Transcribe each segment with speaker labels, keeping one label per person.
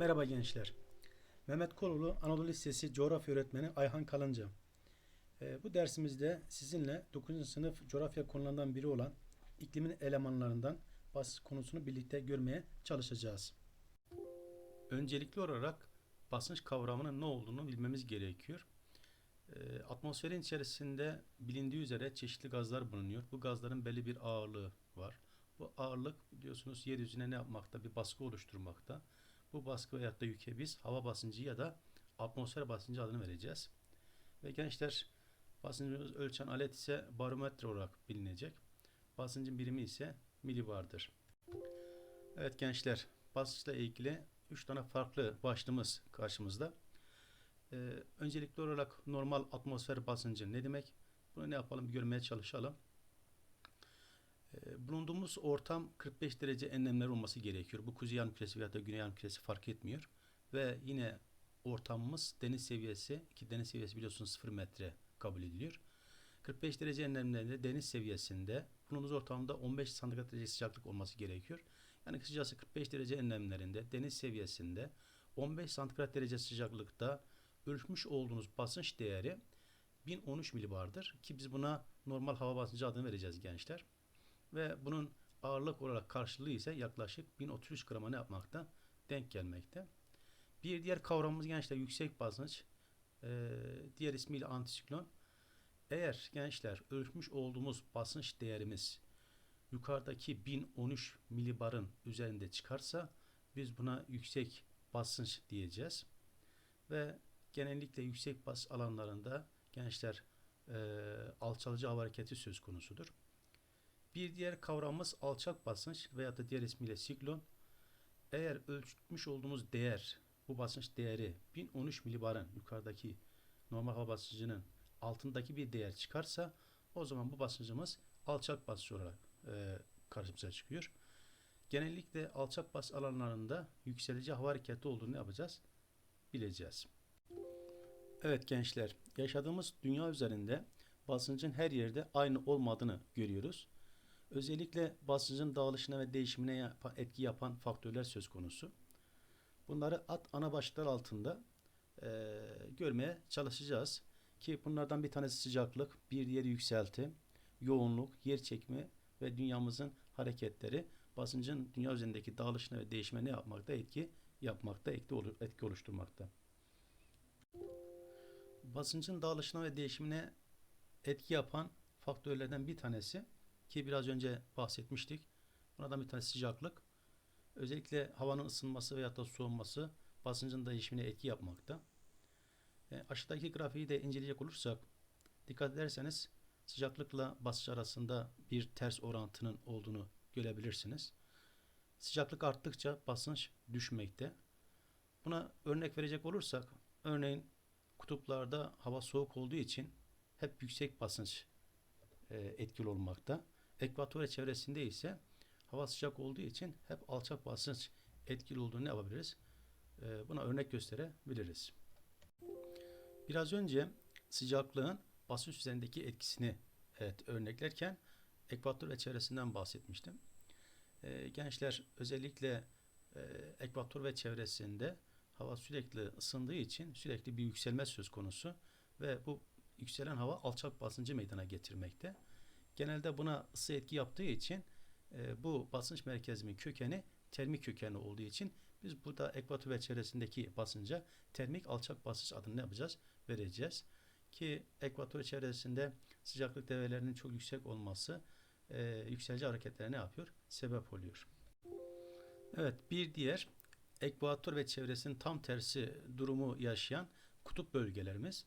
Speaker 1: Merhaba gençler. Mehmet Koloğlu Anadolu Lisesi coğrafya öğretmeni Ayhan Kalınca. Ee, bu dersimizde sizinle 9. sınıf coğrafya konularından biri olan iklimin elemanlarından basınç konusunu birlikte görmeye çalışacağız. Öncelikli olarak basınç kavramının ne olduğunu bilmemiz gerekiyor. Ee, atmosferin içerisinde bilindiği üzere çeşitli gazlar bulunuyor. Bu gazların belli bir ağırlığı var. Bu ağırlık biliyorsunuz yeryüzüne ne yapmakta? Bir baskı oluşturmakta. Bu baskı veyahut da yüke biz hava basıncı ya da atmosfer basıncı adını vereceğiz. Ve gençler basıncımız ölçen alet ise barometre olarak bilinecek. Basıncın birimi ise milibardır. Evet gençler basınçla ilgili 3 tane farklı başlığımız karşımızda. Ee, öncelikli olarak normal atmosfer basıncı ne demek? Bunu ne yapalım bir görmeye çalışalım. Ee, bulunduğumuz ortam 45 derece enlemler olması gerekiyor. Bu kuzey yarım küresi veya da güney yarım küresi fark etmiyor. Ve yine ortamımız deniz seviyesi ki deniz seviyesi biliyorsunuz 0 metre kabul ediliyor. 45 derece enlemlerinde deniz seviyesinde bulunduğumuz ortamda 15 santigrat derece sıcaklık olması gerekiyor. Yani kısacası 45 derece enlemlerinde deniz seviyesinde 15 santigrat derece sıcaklıkta ölçmüş olduğunuz basınç değeri 1013 milibardır ki biz buna normal hava basıncı adını vereceğiz gençler ve bunun ağırlık olarak karşılığı ise yaklaşık 1033 grama ne yapmakta? Denk gelmekte. Bir diğer kavramımız gençler yüksek basınç. Ee, diğer ismiyle antisiklon. Eğer gençler ölçmüş olduğumuz basınç değerimiz yukarıdaki 1013 milibarın üzerinde çıkarsa biz buna yüksek basınç diyeceğiz. Ve genellikle yüksek bas alanlarında gençler e, alçalıcı hava hareketi söz konusudur. Bir diğer kavramımız alçak basınç veya da diğer ismiyle siklon. Eğer ölçmüş olduğumuz değer, bu basınç değeri 1013 milibarın yukarıdaki normal hava basıncının altındaki bir değer çıkarsa o zaman bu basıncımız alçak basınç olarak e, karşımıza çıkıyor. Genellikle alçak bas alanlarında yükselici hava hareketi olduğunu yapacağız? Bileceğiz. Evet gençler, yaşadığımız dünya üzerinde basıncın her yerde aynı olmadığını görüyoruz. Özellikle basıncın dağılışına ve değişimine etki yapan faktörler söz konusu. Bunları at ana başlıklar altında e, görmeye çalışacağız. Ki bunlardan bir tanesi sıcaklık, bir diğeri yükselti, yoğunluk, yer çekimi ve dünyamızın hareketleri basıncın dünya üzerindeki dağılışına ve değişime ne yapmakta? Etki yapmakta, etki, etki oluşturmakta. Basıncın dağılışına ve değişimine etki yapan faktörlerden bir tanesi ki biraz önce bahsetmiştik. Bunlardan bir tanesi sıcaklık. Özellikle havanın ısınması veya da soğuması basıncın değişimine etki yapmakta. E, aşağıdaki grafiği de inceleyecek olursak dikkat ederseniz sıcaklıkla basınç arasında bir ters orantının olduğunu görebilirsiniz. Sıcaklık arttıkça basınç düşmekte. Buna örnek verecek olursak örneğin kutuplarda hava soğuk olduğu için hep yüksek basınç e, etkili olmakta. Ekvator çevresinde ise hava sıcak olduğu için hep alçak basınç etkili olduğunu yapabiliriz? E, buna örnek gösterebiliriz. Biraz önce sıcaklığın basınç üzerindeki etkisini evet, örneklerken ekvator ve çevresinden bahsetmiştim. E, gençler özellikle e, ekvator ve çevresinde hava sürekli ısındığı için sürekli bir yükselme söz konusu ve bu yükselen hava alçak basıncı meydana getirmekte. Genelde buna ısı etki yaptığı için e, bu basınç merkezinin kökeni termik kökeni olduğu için biz burada ekvator ve çevresindeki basınca termik alçak basınç adını ne yapacağız? Vereceğiz. Ki ekvator çevresinde sıcaklık develerinin çok yüksek olması e, yükselici hareketlere ne yapıyor? Sebep oluyor. Evet bir diğer ekvator ve çevresinin tam tersi durumu yaşayan kutup bölgelerimiz.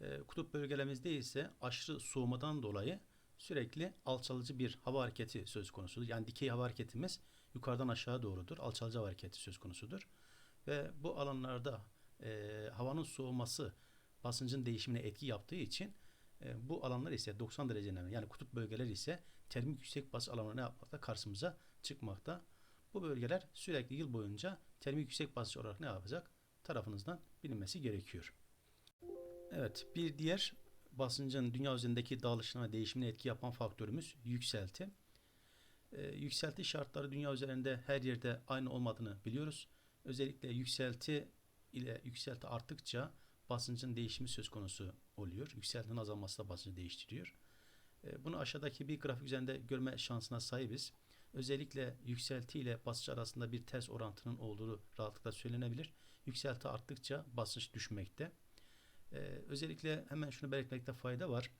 Speaker 1: E, kutup bölgelerimizde ise aşırı soğumadan dolayı sürekli alçalıcı bir hava hareketi söz konusudur. Yani dikey hava hareketimiz yukarıdan aşağı doğrudur. Alçalıcı hava hareketi söz konusudur. Ve bu alanlarda e, havanın soğuması basıncın değişimine etki yaptığı için e, bu alanlar ise 90 derecenin yani kutup bölgeler ise termik yüksek bas alanı ne yapmakta? Karşımıza çıkmakta. Bu bölgeler sürekli yıl boyunca termik yüksek basınç olarak ne yapacak? Tarafınızdan bilinmesi gerekiyor. Evet, bir diğer basıncın dünya üzerindeki dağılışına değişimine etki yapan faktörümüz yükselti. Ee, yükselti şartları dünya üzerinde her yerde aynı olmadığını biliyoruz. Özellikle yükselti ile yükselti arttıkça basıncın değişimi söz konusu oluyor. Yükseltinin azalması da basıncı değiştiriyor. E, Bunu aşağıdaki bir grafik üzerinde görme şansına sahibiz. Özellikle yükselti ile basınç arasında bir ters orantının olduğu rahatlıkla söylenebilir. Yükselti arttıkça basınç düşmekte. E, Özellikle hemen şunu belirtmekte fayda var.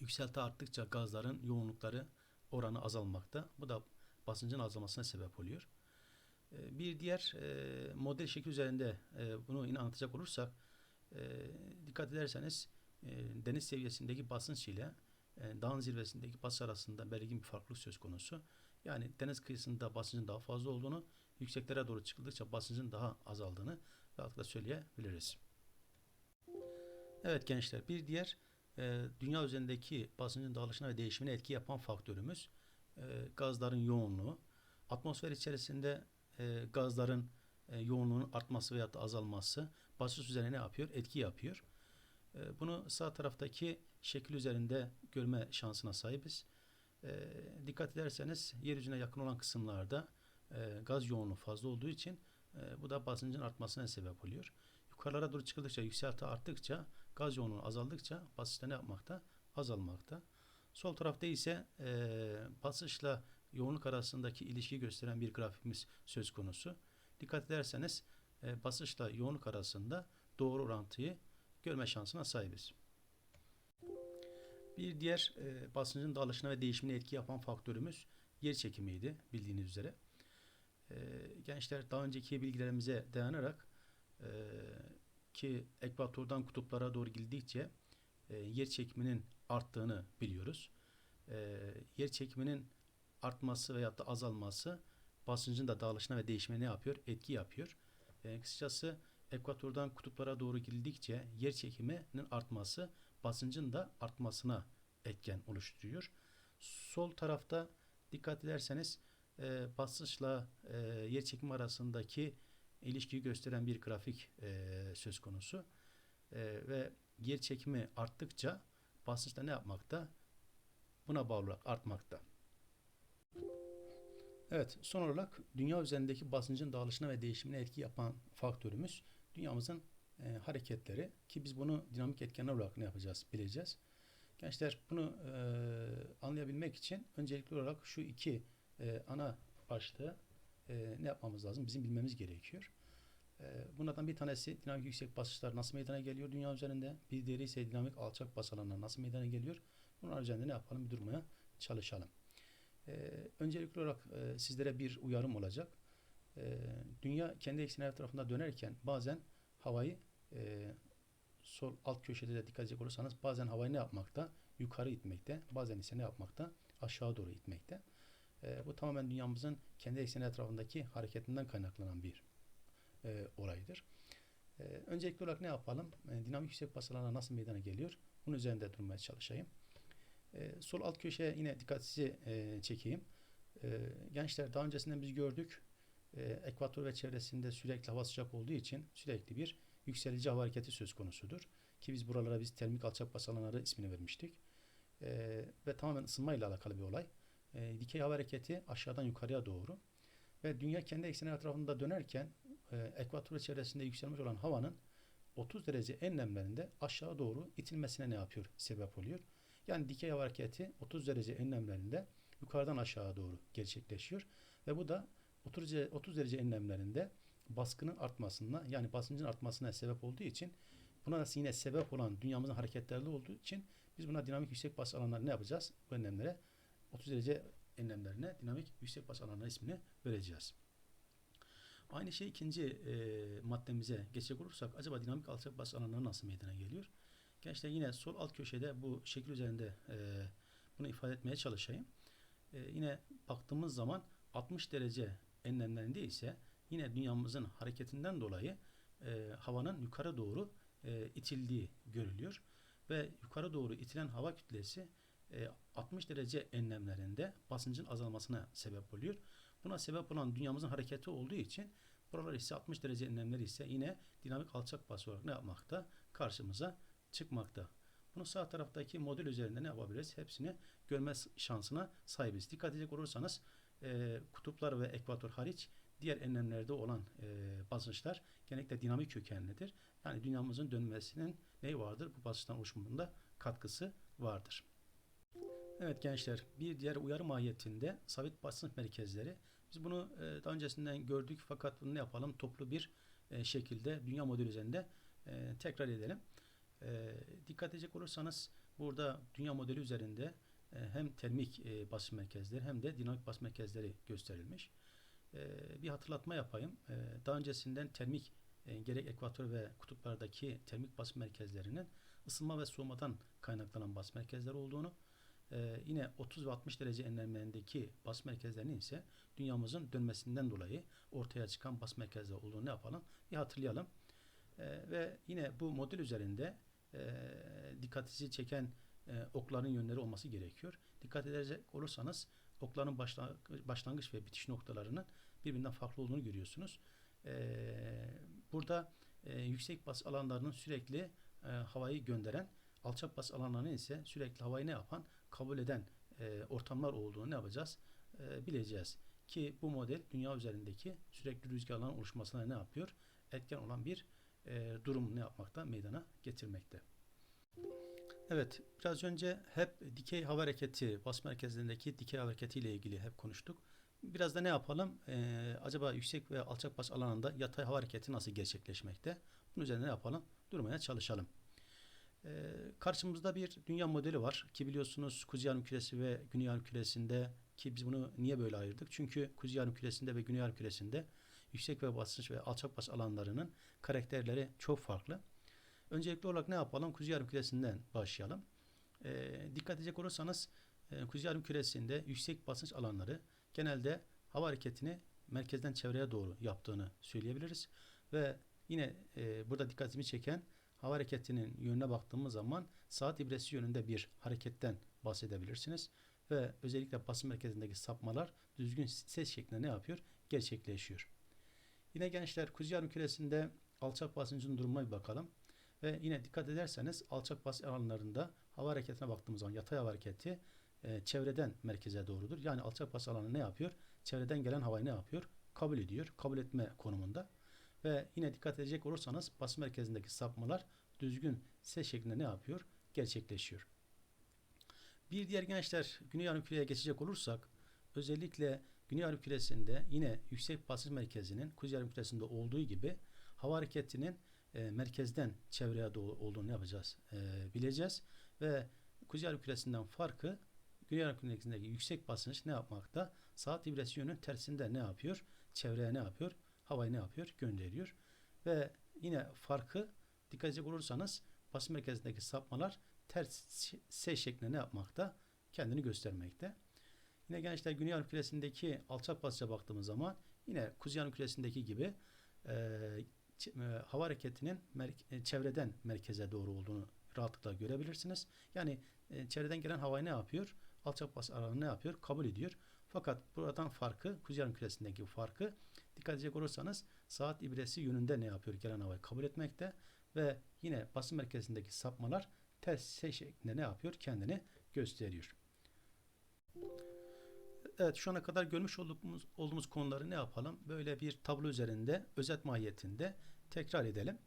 Speaker 1: Yükselti arttıkça gazların yoğunlukları oranı azalmakta. Bu da basıncın azalmasına sebep oluyor. E, Bir diğer e, model şekli üzerinde e, bunu yine anlatacak olursak e, dikkat ederseniz e, deniz seviyesindeki basınç ile e, dağın zirvesindeki basınç arasında belirgin bir farklılık söz konusu. Yani deniz kıyısında basıncın daha fazla olduğunu, yükseklere doğru çıkıldıkça basıncın daha azaldığını rahatlıkla söyleyebiliriz. Evet gençler bir diğer e, dünya üzerindeki basıncın dağılışına ve değişimine etki yapan faktörümüz e, gazların yoğunluğu. Atmosfer içerisinde e, gazların e, yoğunluğunun artması veya azalması basınç üzerine ne yapıyor? Etki yapıyor. E, bunu sağ taraftaki şekil üzerinde görme şansına sahibiz. E, dikkat ederseniz yeryüzüne yakın olan kısımlarda e, gaz yoğunluğu fazla olduğu için e, bu da basıncın artmasına sebep oluyor. Yukarılara doğru çıkıldıkça, yükselti arttıkça, gaz yoğunluğu azaldıkça basınçta ne yapmakta? Azalmakta. Sol tarafta ise e, basınçla yoğunluk arasındaki ilişkiyi gösteren bir grafikimiz söz konusu. Dikkat ederseniz e, basınçla yoğunluk arasında doğru orantıyı görme şansına sahibiz. Bir diğer e, basıncın dağılışına ve değişimine etki yapan faktörümüz yer çekimiydi bildiğiniz üzere. E, gençler daha önceki bilgilerimize dayanarak e, ki ekvatordan kutuplara doğru gidildikçe e, yer çekiminin arttığını biliyoruz. E, yer çekiminin artması veya da azalması basıncın da dağılışına ve değişimine ne yapıyor? Etki yapıyor. E, kısacası ekvatordan kutuplara doğru gidildikçe yer çekiminin artması basıncın da artmasına etken oluşturuyor. Sol tarafta dikkat ederseniz e, basınçla e, yer çekimi arasındaki ilişkiyi gösteren bir grafik e, söz konusu. E, ve yer çekimi arttıkça basınç da ne yapmakta? Buna bağlı olarak artmakta. Evet, son olarak dünya üzerindeki basıncın dağılışına ve değişimine etki yapan faktörümüz dünyamızın e, hareketleri ki biz bunu dinamik etkenler olarak ne yapacağız bileceğiz. Gençler bunu e, anlayabilmek için öncelikli olarak şu iki e, ana başlığı e, ne yapmamız lazım? Bizim bilmemiz gerekiyor. E, bunlardan bir tanesi dinamik yüksek basınçlar nasıl meydana geliyor dünya üzerinde? Bir diğeri ise dinamik alçak bas alanlar nasıl meydana geliyor? Bunlar üzerinde ne yapalım? Bir durmaya çalışalım. E, öncelikli olarak e, sizlere bir uyarım olacak. E, dünya kendi ekseni tarafında dönerken bazen havayı e, sol alt köşede de dikkat edecek olursanız bazen havayı ne yapmakta? Yukarı itmekte. Bazen ise ne yapmakta? Aşağı doğru itmekte. E, bu tamamen dünyamızın kendi ekseni etrafındaki hareketinden kaynaklanan bir e, olaydır. E, öncelikli olarak ne yapalım? E, dinamik yüksek basalarına nasıl meydana geliyor? Bunun üzerinde durmaya çalışayım. E, sol alt köşeye yine dikkatinizi e, çekeyim. E, gençler daha öncesinden biz gördük. E, ekvator ve çevresinde sürekli hava sıcak olduğu için sürekli bir yükselici hava hareketi söz konusudur. Ki biz buralara biz termik alçak bas alanları ismini vermiştik. E, ve tamamen ısınma ile alakalı bir olay. E, dikey hava hareketi aşağıdan yukarıya doğru. Ve dünya kendi ekseni etrafında dönerken e, ekvator çevresinde yükselmiş olan havanın 30 derece enlemlerinde aşağı doğru itilmesine ne yapıyor? Sebep oluyor. Yani dikey hava hareketi 30 derece enlemlerinde yukarıdan aşağı doğru gerçekleşiyor. Ve bu da 30 derece, 30 derece enlemlerinde baskının artmasına yani basıncın artmasına sebep olduğu için buna da yine sebep olan dünyamızın hareketlerli olduğu için biz buna dinamik yüksek bas alanları ne yapacağız? Bu enlemlere 30 derece enlemlerine dinamik yüksek bas alanları ismini vereceğiz. Aynı şey ikinci e, maddemize geçecek olursak acaba dinamik alçak bas alanları nasıl meydana geliyor? Gençler yine sol alt köşede bu şekil üzerinde e, bunu ifade etmeye çalışayım. E, yine baktığımız zaman 60 derece enlemlerinde ise yine dünyamızın hareketinden dolayı e, havanın yukarı doğru e, itildiği görülüyor. Ve yukarı doğru itilen hava kütlesi e, 60 derece enlemlerinde basıncın azalmasına sebep oluyor. Buna sebep olan dünyamızın hareketi olduğu için buralar ise 60 derece enlemleri ise yine dinamik alçak bas olarak ne yapmakta? Karşımıza çıkmakta. Bunu sağ taraftaki model üzerinde ne yapabiliriz? Hepsini görme şansına sahibiz. Dikkat edecek olursanız e, kutuplar ve ekvator hariç diğer enlemlerde olan e, basınçlar genellikle dinamik kökenlidir. Yani dünyamızın dönmesinin neyi vardır? Bu basınçtan oluşumunda katkısı vardır. Evet gençler bir diğer uyarı mahiyetinde sabit basınç merkezleri. Biz bunu e, daha öncesinden gördük fakat bunu ne yapalım? Toplu bir e, şekilde dünya modeli üzerinde e, tekrar edelim. Dikkat edecek olursanız burada dünya modeli üzerinde hem termik basınç merkezleri hem de dinamik basınç merkezleri gösterilmiş. Bir hatırlatma yapayım. Daha öncesinden termik gerek ekvator ve kutuplardaki termik basınç merkezlerinin ısınma ve soğumadan kaynaklanan basınç merkezleri olduğunu ee, yine 30 ve 60 derece enlemlerindeki bas merkezlerinin ise dünyamızın dönmesinden dolayı ortaya çıkan bas merkezleri olduğunu ne yapalım? Bir hatırlayalım. Ee, ve yine bu model üzerinde e, dikkatinizi çeken e, okların yönleri olması gerekiyor. Dikkat edecek olursanız okların başla, başlangıç ve bitiş noktalarının birbirinden farklı olduğunu görüyorsunuz. Ee, burada e, yüksek bas alanlarının sürekli e, havayı gönderen alçak bas alanlarının ise sürekli havayı ne yapan kabul eden e, ortamlar olduğunu ne yapacağız? E, bileceğiz. Ki bu model dünya üzerindeki sürekli rüzgarların oluşmasına ne yapıyor? Etken olan bir e, durum ne yapmakta? Meydana getirmekte. Evet, biraz önce hep dikey hava hareketi, bas merkezlerindeki dikey hareketi ile ilgili hep konuştuk. Biraz da ne yapalım? Ee, acaba yüksek ve alçak bas alanında yatay hava hareketi nasıl gerçekleşmekte? Bunun üzerine ne yapalım? Durmaya çalışalım. Ee, karşımızda bir dünya modeli var ki biliyorsunuz Kuzey Yarım Küresi ve Güney Yarım Küresi'nde ki biz bunu niye böyle ayırdık? Çünkü Kuzey Yarım Küresi'nde ve Güney Yarım Küresi'nde yüksek ve basınç ve alçak bas alanlarının karakterleri çok farklı. Öncelikli olarak ne yapalım? Kuzey Yarım Küresi'nden başlayalım. E, dikkat edecek olursanız e, Kuzey Yarım Küresi'nde yüksek basınç alanları genelde hava hareketini merkezden çevreye doğru yaptığını söyleyebiliriz. Ve yine e, burada dikkatimi çeken hava hareketinin yönüne baktığımız zaman saat ibresi yönünde bir hareketten bahsedebilirsiniz. Ve özellikle basın merkezindeki sapmalar düzgün ses şeklinde ne yapıyor? Gerçekleşiyor. Yine gençler Kuzey Yarım Küresi'nde alçak basıncın durumuna bir bakalım. Ve yine dikkat ederseniz alçak basınç alanlarında hava hareketine baktığımız zaman yatay hava hareketi e, çevreden merkeze doğrudur. Yani alçak basınç alanı ne yapıyor? Çevreden gelen havayı ne yapıyor? Kabul ediyor. Kabul etme konumunda. Ve yine dikkat edecek olursanız basınç merkezindeki sapmalar düzgün ses şeklinde ne yapıyor? Gerçekleşiyor. Bir diğer gençler Güney Yarım Küre'ye geçecek olursak özellikle Güney Yarım Küresi'nde yine yüksek basınç merkezinin Kuzey Yarım Küresi'nde olduğu gibi hava hareketinin e, merkezden çevreye doğru olduğunu yapacağız? E, bileceğiz. Ve Kuzey Yarım Küresi'nden farkı Güney Yarım Küresi'ndeki yüksek basınç ne yapmakta? Saat ibresi yönünün tersinde ne yapıyor? Çevreye ne yapıyor? Havayı ne yapıyor? Gönderiyor. Ve yine farkı dikkat edecek olursanız basınç merkezindeki sapmalar ters S şeklinde ne yapmakta? Kendini göstermekte. Yine gençler Güney Yarım Küresi'ndeki alçak basınca baktığımız zaman yine Kuzey Yarım Küresi'ndeki gibi e, hava hareketinin mer- çevreden merkeze doğru olduğunu rahatlıkla görebilirsiniz. Yani e, çevreden gelen havayı ne yapıyor? Alçak bas alanı ne yapıyor? Kabul ediyor. Fakat buradan farkı, Kuzey Yarım Küresi'ndeki farkı dikkat edecek olursanız saat ibresi yönünde ne yapıyor? Gelen havayı kabul etmekte ve yine basın merkezindeki sapmalar ters S şeklinde ne yapıyor? Kendini gösteriyor. Evet şu ana kadar görmüş olduğumuz, olduğumuz konuları ne yapalım? Böyle bir tablo üzerinde özet mahiyetinde tekrar edelim.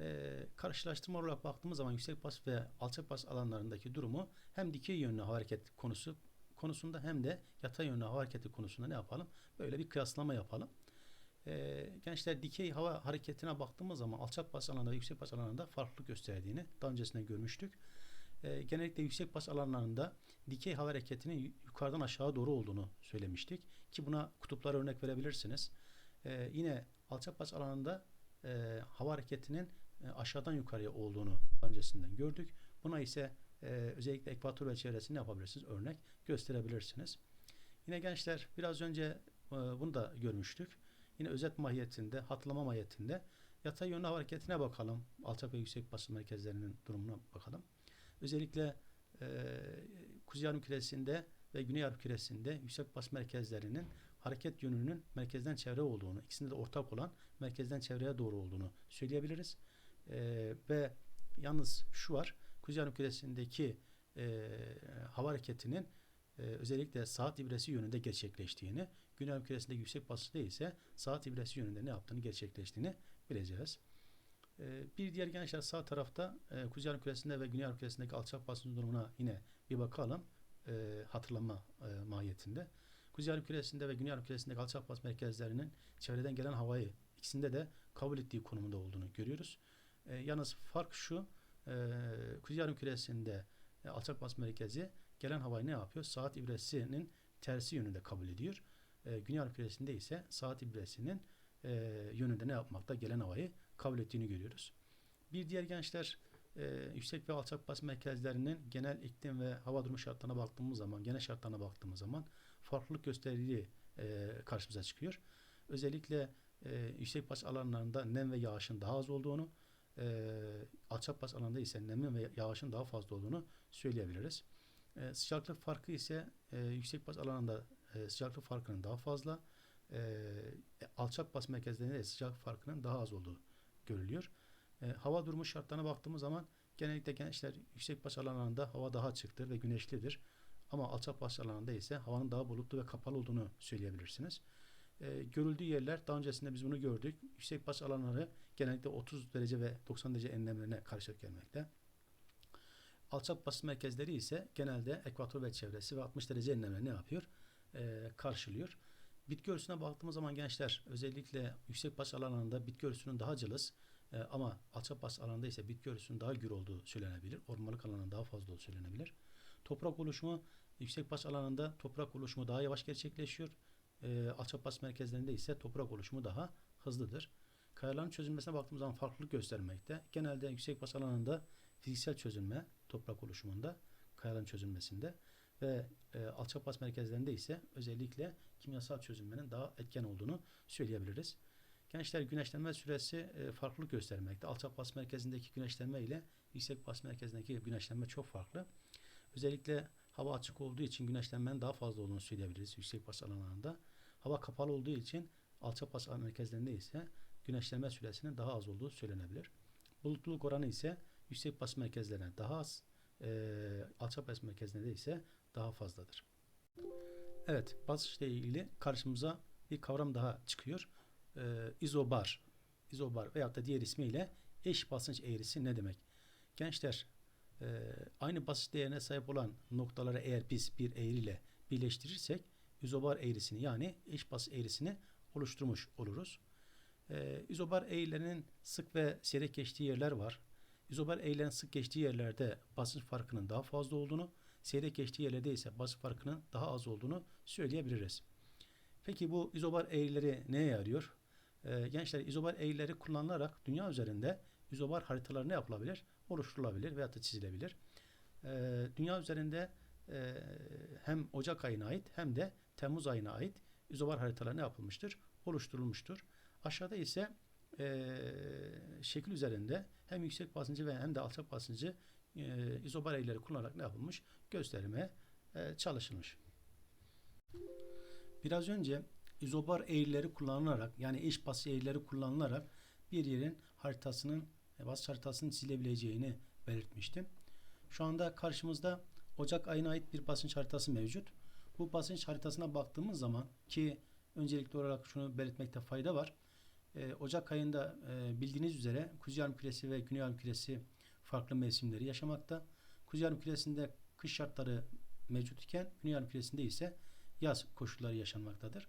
Speaker 1: Ee, karşılaştırma olarak baktığımız zaman yüksek bas ve alçak bas alanlarındaki durumu hem dikey yönlü hava hareketi konusu konusunda hem de yatay yönlü hava hareketi konusunda ne yapalım? Böyle bir kıyaslama yapalım. Ee, gençler dikey hava hareketine baktığımız zaman alçak bas alanında yüksek bas alanında farklılık gösterdiğini daha öncesinde görmüştük. Ee, genellikle yüksek bas alanlarında dikey hava hareketinin yukarıdan aşağı doğru olduğunu söylemiştik. Ki buna kutuplara örnek verebilirsiniz. Ee, yine alçak bas alanında e, hava hareketinin e, aşağıdan yukarıya olduğunu öncesinden gördük. Buna ise e, özellikle ekvator ve çevresini yapabilirsiniz. Örnek gösterebilirsiniz. Yine gençler biraz önce e, bunu da görmüştük. Yine özet mahiyetinde, hatırlama mahiyetinde yatay yönlü hareketine bakalım. Alçak ve yüksek basınç merkezlerinin durumuna bakalım. Özellikle e, Kuzey Yarım Küresi'nde ve Güney Yarım Küresi'nde yüksek basınç merkezlerinin hareket yönünün merkezden çevre olduğunu, ikisinde de ortak olan merkezden çevreye doğru olduğunu söyleyebiliriz. E, ve yalnız şu var, Kuzey Yarım Küresi'ndeki e, hava hareketinin e, özellikle saat ibresi yönünde gerçekleştiğini, Güney Yarım Küresi'ndeki yüksek basınçta ise saat ibresi yönünde ne yaptığını gerçekleştiğini bileceğiz. Ee, bir diğer gençler sağ tarafta e, Kuzey Yarım Küresi'nde ve Güney Yarım Küresi'ndeki alçak basınç durumuna yine bir bakalım e, hatırlama e, mahiyetinde. Kuzey Yarım Küresi'nde ve Güney Yarım Küresi'ndeki alçak basınç merkezlerinin çevreden gelen havayı ikisinde de kabul ettiği konumunda olduğunu görüyoruz. E, yalnız fark şu, e, Kuzey Yarım Küresi'nde e, alçak basınç merkezi gelen havayı ne yapıyor? Saat ibresinin tersi yönünde kabul ediyor. E, Güney Yarım Küresi'nde ise saat ibresinin e, yönünde ne yapmakta? Gelen havayı kabul ettiğini görüyoruz. Bir diğer gençler e, yüksek ve alçak basınç merkezlerinin genel iklim ve hava durumu şartlarına baktığımız zaman, genel şartlarına baktığımız zaman farklılık gösterdiği e, karşımıza çıkıyor. Özellikle e, yüksek basınç alanlarında nem ve yağışın daha az olduğunu, e, alçak basınç alanında ise nemin ve yağışın daha fazla olduğunu söyleyebiliriz. E, sıcaklık farkı ise e, yüksek basınç alanında e, sıcaklık farkının daha fazla, e, alçak basınç merkezlerinde de sıcaklık farkının daha az olduğu görülüyor. E, hava durumu şartlarına baktığımız zaman genellikle gençler yüksek basınç alanlarında hava daha açıktır ve güneşlidir. Ama alçak basınç alanında ise havanın daha bulutlu ve kapalı olduğunu söyleyebilirsiniz. E, görüldüğü yerler daha öncesinde biz bunu gördük. Yüksek basınç alanları genellikle 30 derece ve 90 derece enlemlerine karşılık gelmekte. Alçak basınç merkezleri ise genelde ekvator ve çevresi ve 60 derece enlemleri ne yapıyor? E, karşılıyor. Bitki örtüsüne baktığımız zaman gençler özellikle yüksek basınç alanlarında bitki örtüsünün daha cılız e, ama alçak basınç alanında ise bitki örtüsünün daha gür olduğu söylenebilir. Ormanlık alanında daha fazla olduğu söylenebilir. Toprak oluşumu yüksek basınç alanında toprak oluşumu daha yavaş gerçekleşiyor. E, alçak basınç merkezlerinde ise toprak oluşumu daha hızlıdır. Kayaların çözülmesine baktığımız zaman farklılık göstermekte. Genelde yüksek basınç alanında fiziksel çözülme toprak oluşumunda, kayaların çözülmesinde ve e, alçak basınç merkezlerinde ise özellikle kimyasal çözülmenin daha etken olduğunu söyleyebiliriz. Gençler güneşlenme süresi e, farklılık göstermekte. Alçak basınç merkezindeki güneşlenme ile yüksek basınç merkezindeki güneşlenme çok farklı. Özellikle hava açık olduğu için güneşlenmenin daha fazla olduğunu söyleyebiliriz yüksek basınç alanlarında. Hava kapalı olduğu için alçak basınç merkezlerinde ise güneşlenme süresinin daha az olduğu söylenebilir. Bulutluluk oranı ise yüksek basınç merkezlerine daha az, e, alçak basınç merkezlerinde ise daha fazladır. Evet, basınçla ilgili karşımıza bir kavram daha çıkıyor. Ee, izobar. İzobar veyahut da diğer ismiyle eş basınç eğrisi ne demek? Gençler, e, aynı basınç değerine sahip olan noktaları eğer biz bir eğriyle birleştirirsek izobar eğrisini yani eş basınç eğrisini oluşturmuş oluruz. E, izobar eğrilerinin sık ve seyrek geçtiği yerler var. İzobar eğrilerin sık geçtiği yerlerde basınç farkının daha fazla olduğunu, seyrek geçtiği yerlerde ise basınç farkının daha az olduğunu söyleyebiliriz. Peki bu izobar eğrileri neye yarıyor? Ee, gençler izobar eğrileri kullanılarak dünya üzerinde izobar haritaları ne yapılabilir? Oluşturulabilir veya da çizilebilir. Ee, dünya üzerinde e, hem Ocak ayına ait hem de Temmuz ayına ait izobar haritaları ne yapılmıştır? Oluşturulmuştur. Aşağıda ise e, şekil üzerinde hem yüksek basıncı ve hem de alçak basıncı e, izobar eğrileri kullanarak ne yapılmış? Göstermeye e, çalışılmış. Biraz önce izobar eğrileri kullanılarak yani eş basınç eğrileri kullanılarak bir yerin haritasının e, basınç haritasının çizilebileceğini belirtmiştim. Şu anda karşımızda Ocak ayına ait bir basınç haritası mevcut. Bu basınç haritasına baktığımız zaman ki öncelikli olarak şunu belirtmekte fayda var. Ee, Ocak ayında e, bildiğiniz üzere Kuzey Yarım Küresi ve Güney Yarım Küresi farklı mevsimleri yaşamakta. Kuzey Yarım Küresi'nde kış şartları mevcut iken Güney Yarım Küresi'nde ise yaz koşulları yaşanmaktadır.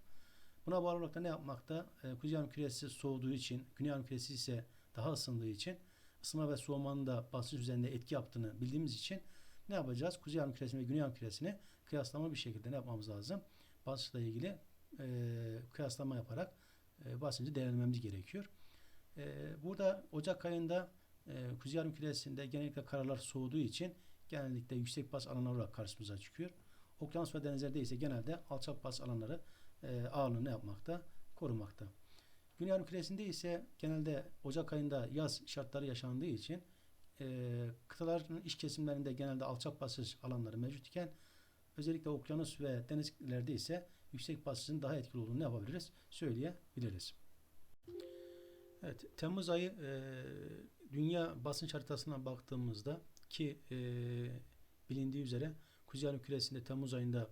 Speaker 1: Buna bağlı olarak da ne yapmakta? E, Kuzey Yarım Küresi soğuduğu için, Güney Yarım Küresi ise daha ısındığı için ısınma ve soğumanın da basınç üzerinde etki yaptığını bildiğimiz için ne yapacağız? Kuzey Yarım Küresi ve Güney Yarım Küresini kıyaslama bir şekilde ne yapmamız lazım? Basınçla ilgili e, kıyaslama yaparak e, basıncı değerlendirmemiz gerekiyor. E, burada Ocak ayında e, Kuzey Yarım Küresi'nde genellikle karalar soğuduğu için genellikle yüksek bas alanlar olarak karşımıza çıkıyor. Okyanus ve denizlerde ise genelde alçak bas alanları e, ağırlığını ne yapmakta? Korumakta. Güney Yarım Küresi'nde ise genelde Ocak ayında yaz şartları yaşandığı için e, kıtaların iç kesimlerinde genelde alçak basınç alanları mevcut iken özellikle okyanus ve denizlerde ise yüksek basıncın daha etkili olduğunu ne yapabiliriz? Söyleyebiliriz. Evet, Temmuz ayı e, dünya basınç haritasına baktığımızda ki e, bilindiği üzere Kuzey Yarım Küresi'nde Temmuz ayında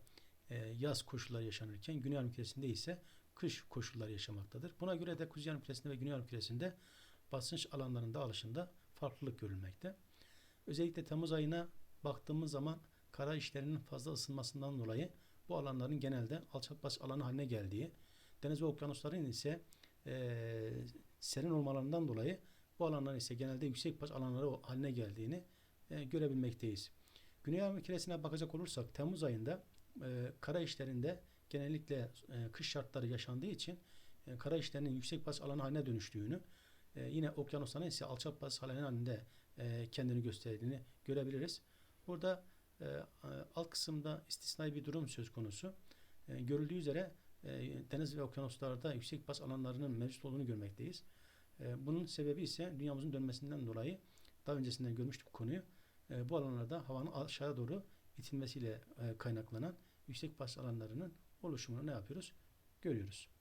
Speaker 1: e, yaz koşulları yaşanırken Güney Yarım Küresi'nde ise kış koşulları yaşamaktadır. Buna göre de Kuzey Yarım Küresi'nde ve Güney Yarım Küresi'nde basınç alanlarının dağılışında farklılık görülmekte. Özellikle Temmuz ayına baktığımız zaman kara işlerinin fazla ısınmasından dolayı bu alanların genelde alçak basınç alanı haline geldiği, deniz ve okyanusların ise eee, serin olmalarından dolayı bu alanların ise genelde yüksek basınç alanları haline geldiğini e, görebilmekteyiz. Güney Yarım Küresi'ne bakacak olursak Temmuz ayında e, kara işlerinde genellikle e, kış şartları yaşandığı için e, kara işlerinin yüksek basınç alanı haline dönüştüğünü, e, yine okyanusların ise alçak basınç alanı halinde e, kendini gösterdiğini görebiliriz. Burada e, e, alt kısımda istisnai bir durum söz konusu. E, görüldüğü üzere e, deniz ve okyanuslarda yüksek bas alanlarının mevcut olduğunu görmekteyiz. Bunun sebebi ise dünyamızın dönmesinden dolayı daha öncesinden görmüştük bu konuyu. Bu alanlarda havanın aşağıya doğru itilmesiyle kaynaklanan yüksek bas alanlarının oluşumunu ne yapıyoruz? Görüyoruz.